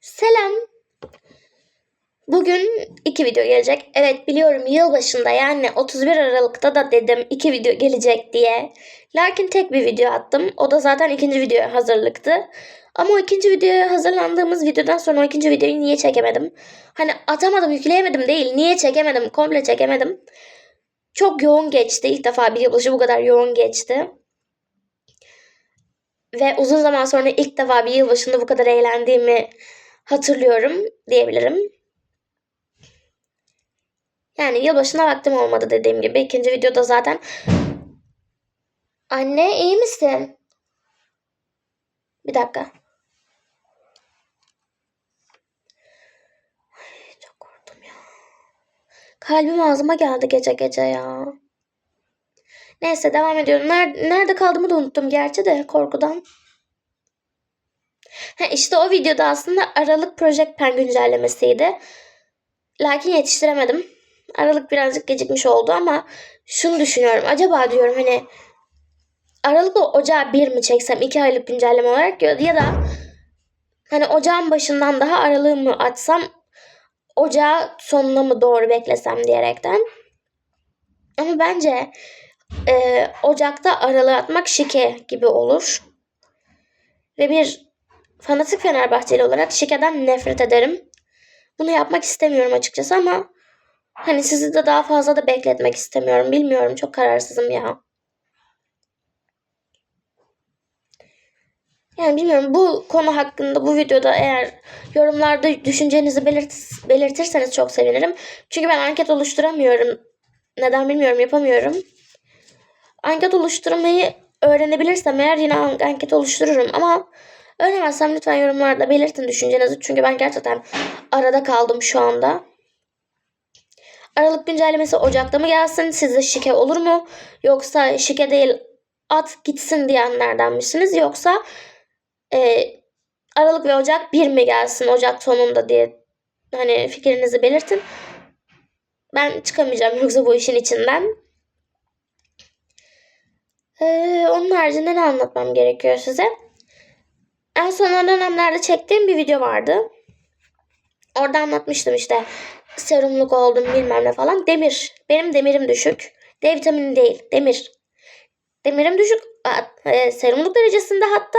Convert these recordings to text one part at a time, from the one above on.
Selam. Bugün iki video gelecek. Evet biliyorum yılbaşında yani 31 Aralık'ta da dedim iki video gelecek diye. Lakin tek bir video attım. O da zaten ikinci videoya hazırlıktı. Ama o ikinci videoya hazırlandığımız videodan sonra o ikinci videoyu niye çekemedim? Hani atamadım, yükleyemedim değil. Niye çekemedim? Komple çekemedim. Çok yoğun geçti. İlk defa bir yılbaşı bu kadar yoğun geçti. Ve uzun zaman sonra ilk defa bir yılbaşında bu kadar eğlendiğimi hatırlıyorum diyebilirim. Yani yılbaşına vaktim olmadı dediğim gibi. ikinci videoda zaten. Anne iyi misin? Bir dakika. Ay, çok korktum ya. Kalbim ağzıma geldi gece gece ya. Neyse devam ediyorum. Nerede, nerede kaldığımı da unuttum gerçi de korkudan. Ha, işte o videoda aslında Aralık Project Pen güncellemesiydi. Lakin yetiştiremedim. Aralık birazcık gecikmiş oldu ama şunu düşünüyorum. Acaba diyorum hani Aralık'la Ocağı bir mi çeksem iki aylık güncelleme olarak ya da hani ocağın başından daha aralığı mı açsam ocağı sonuna mı doğru beklesem diyerekten. Ama bence e, Ocak'ta aralığı atmak şike gibi olur. Ve bir fanatik Fenerbahçeli olarak şikeden nefret ederim. Bunu yapmak istemiyorum açıkçası ama hani sizi de daha fazla da bekletmek istemiyorum. Bilmiyorum çok kararsızım ya. Yani bilmiyorum bu konu hakkında bu videoda eğer yorumlarda düşüncenizi belirt belirtirseniz çok sevinirim. Çünkü ben anket oluşturamıyorum. Neden bilmiyorum yapamıyorum. Anket oluşturmayı öğrenebilirsem eğer yine an- anket oluştururum ama öğrenemezsem lütfen yorumlarda belirtin düşüncenizi. Çünkü ben gerçekten arada kaldım şu anda. Aralık güncellemesi Ocak'ta mı gelsin? Sizce şike olur mu? Yoksa şike değil at gitsin diyenlerden misiniz? Yoksa e, Aralık ve Ocak bir mi gelsin Ocak sonunda diye hani fikrinizi belirtin. Ben çıkamayacağım yoksa bu işin içinden. Ee, onun haricinde ne anlatmam gerekiyor size? En son dönemlerde çektiğim bir video vardı. Orada anlatmıştım işte serumluk oldum bilmem ne falan. Demir. Benim demirim düşük. D vitamini değil. Demir. Demirim düşük. E, Serumluk derecesinde hatta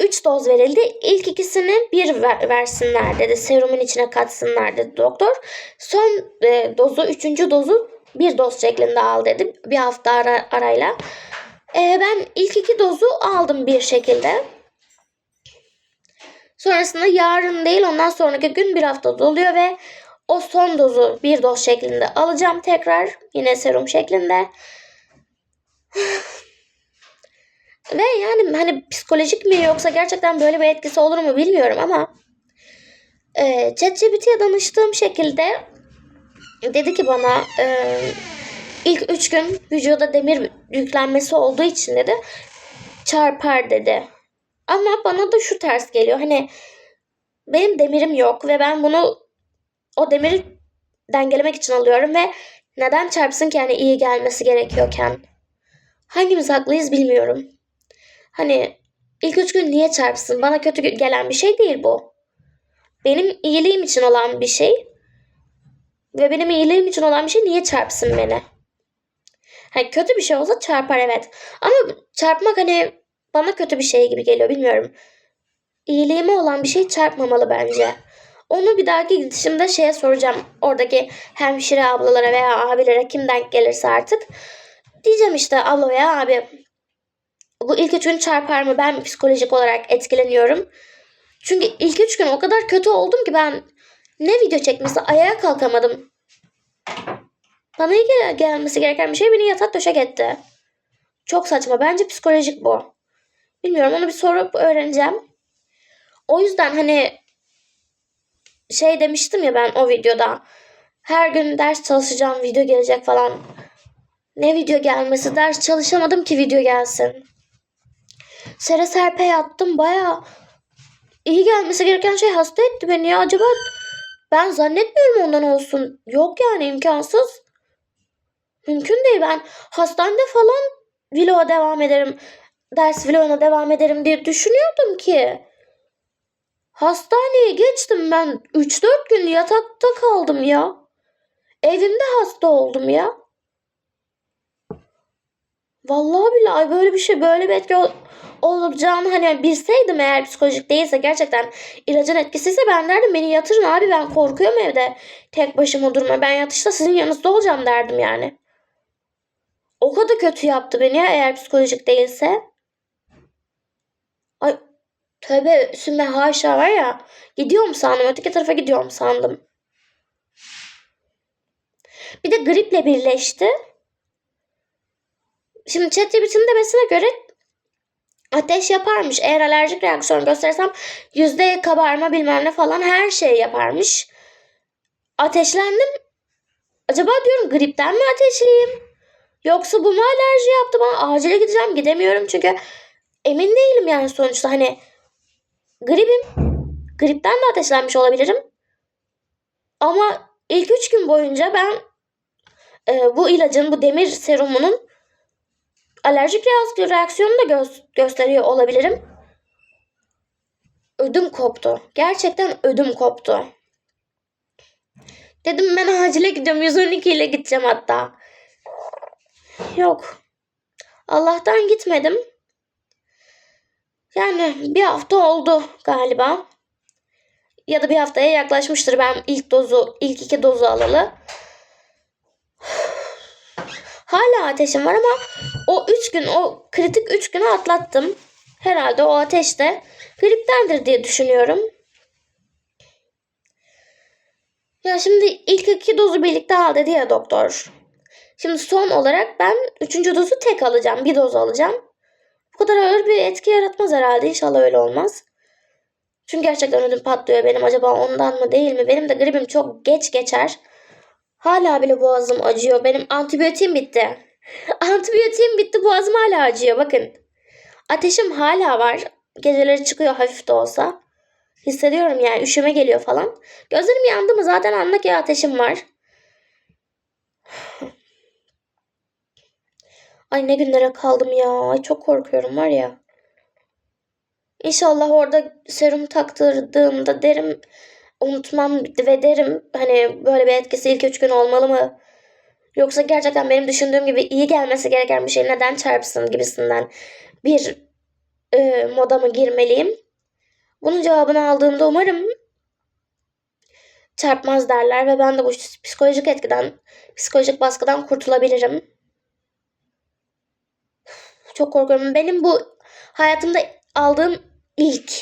3 doz verildi. İlk ikisini bir ver- versinler dedi. Serumun içine katsınlar dedi doktor. Son e, dozu, üçüncü dozu bir doz şeklinde al dedi. Bir hafta ara, arayla. E, ben ilk iki dozu aldım bir şekilde. Sonrasında yarın değil ondan sonraki gün bir hafta doluyor ve o son dozu bir doz şeklinde alacağım tekrar. Yine serum şeklinde. Ve yani hani psikolojik mi yoksa gerçekten böyle bir etkisi olur mu bilmiyorum ama e, danıştığım şekilde dedi ki bana e, ilk üç gün vücuda demir yüklenmesi olduğu için dedi çarpar dedi. Ama bana da şu ters geliyor hani benim demirim yok ve ben bunu o demiri dengelemek için alıyorum ve neden çarpsın ki yani iyi gelmesi gerekiyorken. Hangimiz haklıyız bilmiyorum. Hani ilk üç gün niye çarpsın? Bana kötü gelen bir şey değil bu. Benim iyiliğim için olan bir şey. Ve benim iyiliğim için olan bir şey niye çarpsın beni? Hani kötü bir şey olsa çarpar evet. Ama çarpmak hani bana kötü bir şey gibi geliyor bilmiyorum. İyiliğime olan bir şey çarpmamalı bence. Onu bir dahaki gidişimde şeye soracağım. Oradaki hemşire ablalara veya abilere kim denk gelirse artık. Diyeceğim işte abla veya abi bu ilk üç gün çarpar mı? Ben psikolojik olarak etkileniyorum. Çünkü ilk üç gün o kadar kötü oldum ki ben ne video çekmesi ayağa kalkamadım. Bana iyi gel- gelmesi gereken bir şey beni yatak döşek etti. Çok saçma. Bence psikolojik bu. Bilmiyorum onu bir sorup öğreneceğim. O yüzden hani şey demiştim ya ben o videoda. Her gün ders çalışacağım video gelecek falan. Ne video gelmesi ders çalışamadım ki video gelsin. Sere serpe yattım baya iyi gelmesi gereken şey hasta etti beni ya acaba ben zannetmiyorum ondan olsun. Yok yani imkansız. Mümkün değil ben hastanede falan vloga devam ederim. Ders vloguna devam ederim diye düşünüyordum ki. Hastaneye geçtim ben. 3-4 gün yatakta kaldım ya. Evimde hasta oldum ya. Vallahi billahi böyle bir şey böyle bir etki ol- olacağını hani bilseydim eğer psikolojik değilse gerçekten ilacın etkisiyse ben derdim beni yatırın abi ben korkuyorum evde tek başıma durma ben yatışta sizin yanınızda olacağım derdim yani. O kadar kötü yaptı beni ya eğer psikolojik değilse. Ay tövbe üstüme haşa var ya gidiyorum sandım öteki tarafa gidiyorum sandım. Bir de griple birleşti. Şimdi ChatGPT'nin demesine göre ateş yaparmış. Eğer alerjik reaksiyon gösterirsem yüzde kabarma bilmem ne falan her şey yaparmış. Ateşlendim. Acaba diyorum gripten mi ateşliyim? Yoksa bu mu alerji yaptı bana? Acile gideceğim gidemiyorum çünkü emin değilim yani sonuçta hani gripim. Gripten de ateşlenmiş olabilirim. Ama ilk üç gün boyunca ben e, bu ilacın, bu demir serumunun alerjik reaksiyon- reaksiyonu da gö- gösteriyor olabilirim. Ödüm koptu. Gerçekten ödüm koptu. Dedim ben acile gidiyorum. 112 ile gideceğim hatta. Yok. Allah'tan gitmedim. Yani bir hafta oldu galiba. Ya da bir haftaya yaklaşmıştır ben ilk dozu, ilk iki dozu alalı. Hala ateşim var ama o 3 gün, o kritik 3 günü atlattım. Herhalde o ateş de griptendir diye düşünüyorum. Ya şimdi ilk iki dozu birlikte al dedi ya doktor. Şimdi son olarak ben üçüncü dozu tek alacağım. Bir doz alacağım. Bu kadar ağır bir etki yaratmaz herhalde. İnşallah öyle olmaz. Çünkü gerçekten ödüm patlıyor benim. Acaba ondan mı değil mi? Benim de gripim çok geç geçer. Hala bile boğazım acıyor. Benim antibiyotiğim bitti. Antibiyotiğim bitti. Boğazım hala acıyor. Bakın. Ateşim hala var. Geceleri çıkıyor hafif de olsa. Hissediyorum yani üşüme geliyor falan. Gözlerim yandı mı zaten anla ki ateşim var. Ay ne günlere kaldım ya. Ay çok korkuyorum var ya. İnşallah orada serum taktırdığımda derim unutmam ve derim hani böyle bir etkisi ilk üç gün olmalı mı? Yoksa gerçekten benim düşündüğüm gibi iyi gelmesi gereken bir şey neden çarpsın gibisinden bir e, moda mı girmeliyim? Bunun cevabını aldığımda umarım çarpmaz derler ve ben de bu psikolojik etkiden, psikolojik baskıdan kurtulabilirim. Çok korkuyorum. Benim bu hayatımda aldığım ilk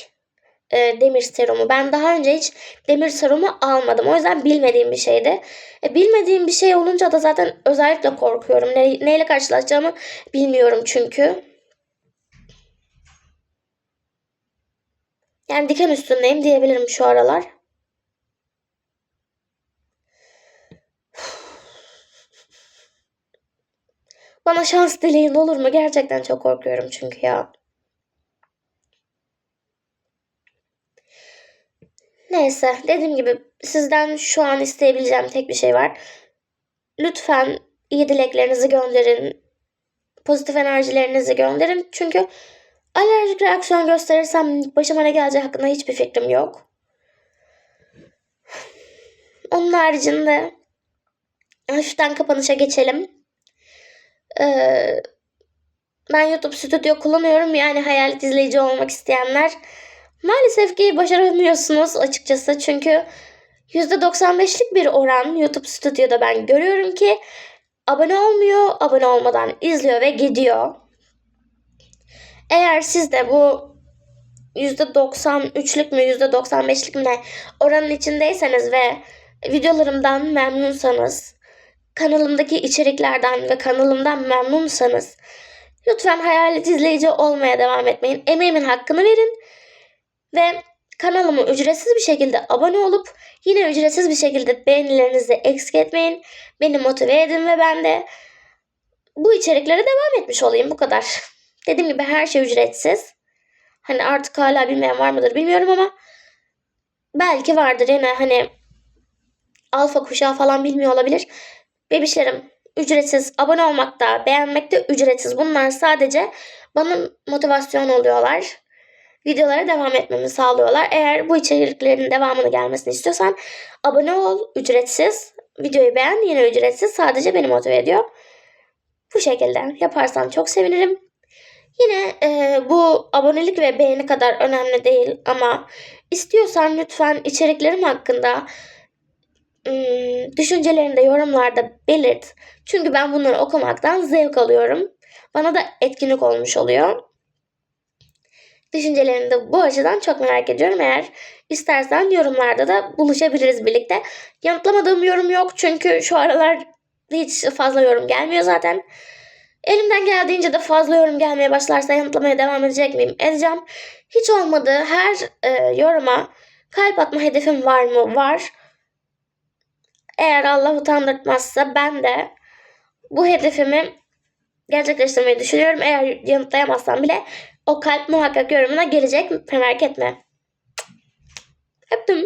e, demir serumu. Ben daha önce hiç demir serumu almadım. O yüzden bilmediğim bir şeydi. E, bilmediğim bir şey olunca da zaten özellikle korkuyorum. Ne, neyle karşılaşacağımı bilmiyorum çünkü. Yani diken üstündeyim diyebilirim şu aralar. Bana şans dileyin olur mu? Gerçekten çok korkuyorum çünkü ya. Neyse dediğim gibi sizden şu an isteyebileceğim tek bir şey var. Lütfen iyi dileklerinizi gönderin. Pozitif enerjilerinizi gönderin. Çünkü alerjik reaksiyon gösterirsem başıma ne geleceği hakkında hiçbir fikrim yok. Onun haricinde hafiften kapanışa geçelim. Ee, ben YouTube Studio kullanıyorum. Yani hayalet izleyici olmak isteyenler maalesef ki başaramıyorsunuz açıkçası. Çünkü %95'lik bir oran YouTube Studio'da ben görüyorum ki abone olmuyor, abone olmadan izliyor ve gidiyor. Eğer siz de bu %93'lük mü %95'lik mi oranın içindeyseniz ve videolarımdan memnunsanız, kanalımdaki içeriklerden ve kanalımdan memnunsanız lütfen hayalet izleyici olmaya devam etmeyin. Emeğimin hakkını verin ve kanalıma ücretsiz bir şekilde abone olup yine ücretsiz bir şekilde beğenilerinizi eksik etmeyin. Beni motive edin ve ben de bu içeriklere devam etmiş olayım bu kadar. Dediğim gibi her şey ücretsiz. Hani artık hala bilmeyen var mıdır bilmiyorum ama belki vardır yine hani alfa kuşağı falan bilmiyor olabilir. Bebişlerim ücretsiz abone olmak da beğenmek de ücretsiz. Bunlar sadece bana motivasyon oluyorlar. videolara devam etmemi sağlıyorlar. Eğer bu içeriklerin devamını gelmesini istiyorsan abone ol ücretsiz. Videoyu beğen yine ücretsiz. Sadece beni motive ediyor. Bu şekilde yaparsan çok sevinirim. Yine e, bu abonelik ve beğeni kadar önemli değil ama istiyorsan lütfen içeriklerim hakkında düşüncelerini de yorumlarda belirt. Çünkü ben bunları okumaktan zevk alıyorum. Bana da etkinlik olmuş oluyor. Düşüncelerini de bu açıdan çok merak ediyorum. Eğer istersen yorumlarda da buluşabiliriz birlikte. Yanıtlamadığım yorum yok çünkü şu aralar hiç fazla yorum gelmiyor zaten. Elimden geldiğince de fazla yorum gelmeye başlarsa yanıtlamaya devam edecek miyim? Edeceğim. Hiç olmadı her e, yoruma kalp atma hedefim var mı? Var. Eğer Allah utandırtmazsa ben de bu hedefimi gerçekleştirmeyi düşünüyorum. Eğer yanıtlayamazsam bile o kalp muhakkak yorumuna gelecek. Merak etme. Öptüm.